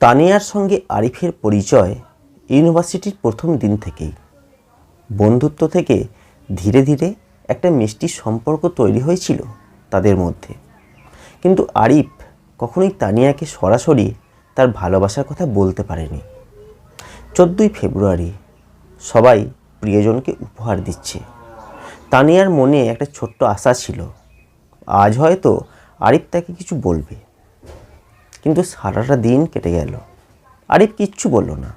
তানিয়ার সঙ্গে আরিফের পরিচয় ইউনিভার্সিটির প্রথম দিন থেকেই। বন্ধুত্ব থেকে ধীরে ধীরে একটা মিষ্টি সম্পর্ক তৈরি হয়েছিল তাদের মধ্যে। কিন্তু আরিফ কখনোই তানিয়াকে সরাসরি তার ভালোবাসার কথা বলতে পারেনি। চোদ্দোই ফেব্রুয়ারি সবাই প্রিয়জনকে উপহার দিচ্ছে। তানিয়ার মনে একটা ছোট্ট আশা ছিল। আজ হয়তো আরিফ তাকে কিছু বলবে। কিন্তু সারাটা দিন কেটে গেল। আরিফ কিচ্ছু বলল না।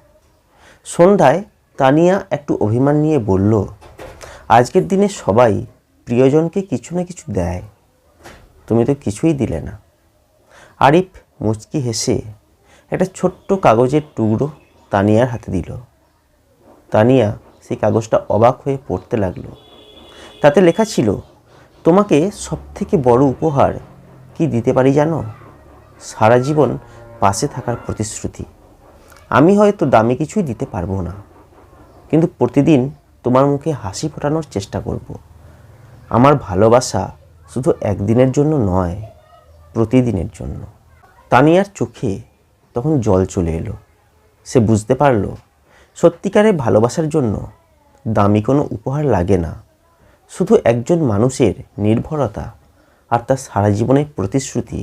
সন্ধ্যায় তানিয়া একটু অভিমান নিয়ে বলল, আজকের দিনে সবাই প্রিয়জনকে কিছু না কিছু দেয়। তুমি তো কিছুই দিলে না। আরিফ মুচকি হেসে একটা ছোট্ট কাগজের টুকরো তানিয়ার হাতে দিল। তানিয়া সেই কাগজটা অবাক হয়ে পড়তে লাগল। তাতে লেখা ছিল, তোমাকে সবথেকে বড় উপহার কি দিতে পারি জানো? সারা জীবন পাশে থাকার প্রতিশ্রুতি। আমি হয়তো দামি কিছুই দিতে পারব না, কিন্তু প্রতিদিন তোমার মুখে হাসি ফোটানোর চেষ্টা করব। আমার ভালোবাসা শুধু একদিনের জন্য নয়, প্রতিদিনের জন্য। তানিয়ার চোখে তখন জল চলে এলো। সে বুঝতে পারল সত্যিকারের ভালোবাসার জন্য দামি কোনো উপহার লাগে না। শুধু একজন মানুষের নির্ভরতা আর তার সারা জীবনের প্রতিশ্রুতি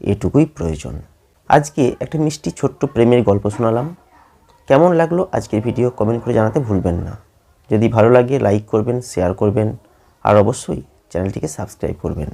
এটুকুই প্রয়োজন। আজকে একটা মিষ্টি ছোট্ট প্রেমের গল্প শোনালাম। কেমন লাগল আজকের ভিডিও কমেন্ট করে জানাতে ভুলবেন না। যদি ভালো লাগে লাইক করবেন শেয়ার করবেন, আর অবশ্যই চ্যানেলটিকে সাবস্ক্রাইব করবেন।